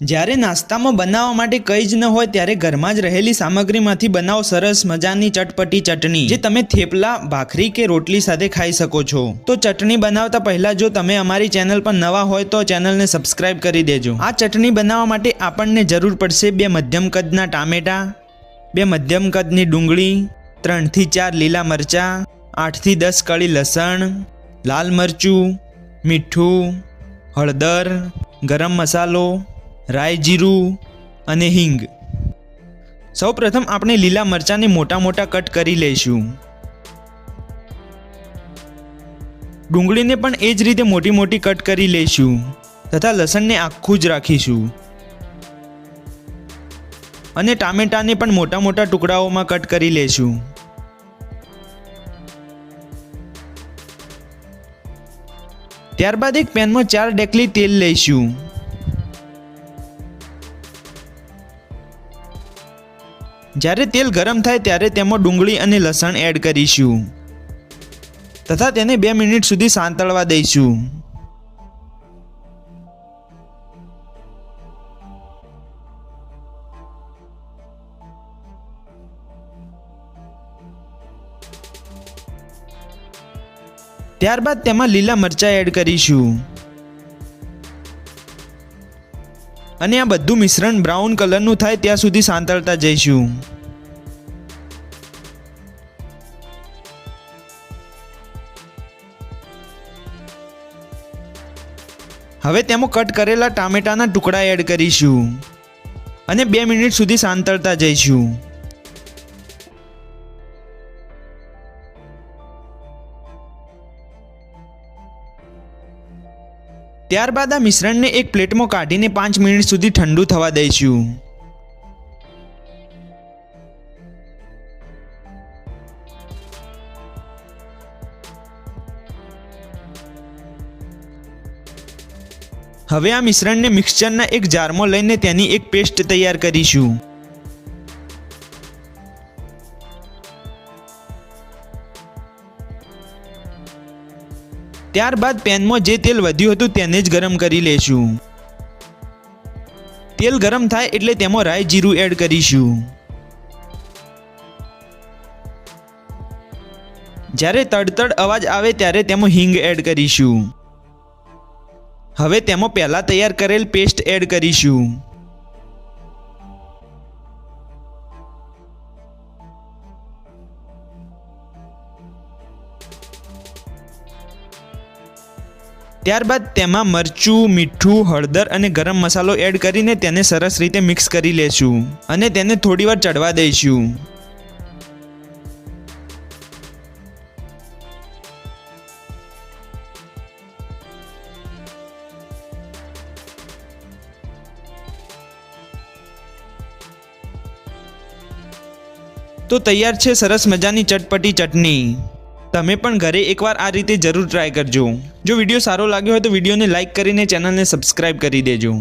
જ્યારે નાસ્તામાં બનાવવા માટે કંઈ જ ન હોય ત્યારે ઘરમાં જ રહેલી સામગ્રીમાંથી બનાવો સરસ મજાની ચટપટી ચટણી, જે તમે થેપલા, ભાખરી કે રોટલી સાથે ખાઈ શકો છો. તો ચટણી બનાવતા પહેલા જો તમે અમારી ચેનલ પર નવા હોય તો ચેનલને સબસ્ક્રાઇબ કરી દેજો. આ ચટણી બનાવવા માટે આપણને જરૂર પડશે બે મધ્યમ કદના ટામેટા, બે મધ્યમ કદની ડુંગળી, ત્રણથી ચાર લીલા મરચાં, આઠથી દસ કળી લસણ, લાલ મરચું, મીઠું, હળદર, ગરમ મસાલો રાઈ જીરું અને હિંગ. સૌપ્રથમ આપણે લીલા મરચાંને મોટા મોટા કટ કરી લઈશું. ડુંગળીને પણ એ જ રીતે મોટી મોટી કટ કરી લઈશું તથા લસણને આખું જ રાખીશું. અને ટામેટાને પણ મોટા મોટા ટુકડાઓમાં કટ કરી લઈશું. ત્યારબાદ એક પેનમાં ચાર ડેકલી તેલ લઈશું. જ્યારે તેલ ગરમ થાય ત્યારે તેમાં ડુંગળી અને લસણ એડ કરીશું. તથા તેને બે મિનિટ સુધી સાંતળવા દઈશું. ત્યારબાદ તેમાં લીલા મરચાં એડ કરીશું. અને આ બધું મિશ્રણ બ્રાઉન કલરનું થાય ત્યાં સુધી સાંતળતા જઈશું. હવે તેમાં કટ કરેલા ટામેટાના ટુકડા એડ કરીશું. અને બે મિનિટ સુધી સાંતળતા જઈશું. ત્યારબાદ આ મિશ્રણને એક પ્લેટમાં કાઢીને પાંચ મિનિટ સુધી ઠંડુ થવા દઈશું. હવે આ મિશ્રણને મિક્સચરના એક જારમાં લઈને તેની એક પેસ્ટ તૈયાર કરીશું. ત્યારબાદ પેનમાં જે તેલ વધ્યું હતું તેને જ ગરમ કરી લેશું. તેલ ગરમ થાય એટલે તેમાં રાઈ જીરું એડ કરીશું. જ્યારે તડતડ અવાજ આવે ત્યારે તેમાં હિંગ એડ કરીશું. હવે તેમાં પહેલાં તૈયાર કરેલ પેસ્ટ એડ કરીશું. ત્યારબાદ તેમાં મરચું, મીઠું, હળદર અને ગરમ મસાલો એડ કરીને તેને સરસ રીતે મિક્સ કરી લેશું અને તેને થોડીવાર ચડવા દઈશું. તો તૈયાર છે સરસ મજાની ચટપટી ચટણી. તમે પણ ઘરે એકવાર આ રીતે જરૂર ટ્રાય કરજો. જો વીડિયો સારો લાગ્યો હોય તો વિડીયોને લાઇક કરીને ચેનલને સબસ્ક્રાઈબ કરી દેજો.